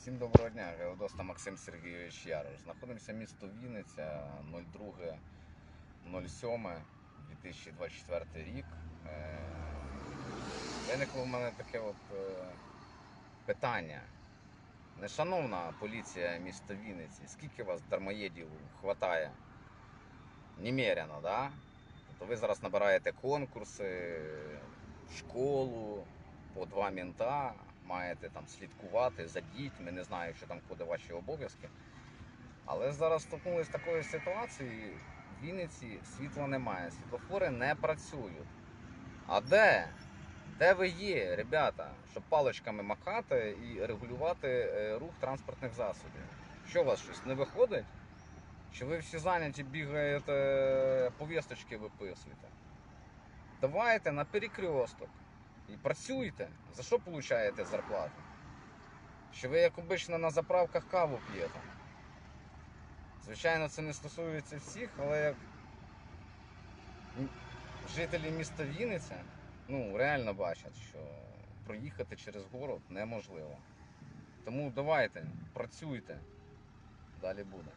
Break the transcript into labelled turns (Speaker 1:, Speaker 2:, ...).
Speaker 1: Всім доброго дня, Геодоста Максим Сергійович Ярош. Знаходимося місто Вінниця 02.07.2024 рік. Е, Виникло в мене таке от е, питання. Нешановна поліція міста Вінниці, скільки вас дармоєдів хватає? Немерено, да? Тобто ви зараз набираєте конкурси, школу, по два мінта, маєте там слідкувати за дітьми, не знаю, що там в ваші обов'язки. Але зараз стикнулися з такою ситуацією, в Вінниці світла немає, світлофори не працюють. А де? Де ви є, ребята, щоб паличками махати і регулювати е, рух транспортних засобів? Що у вас щось не виходить? Чи ви всі зайняті бігаєте, повісточки виписуєте? Давайте на перекресток і працюйте. За що получаєте зарплату? Що ви, як обично, на заправках каву п'єте? Звичайно, це не стосується всіх, але як жителі міста Вінниця ну, реально бачать, що проїхати через город неможливо. Тому давайте, працюйте. Далі буде.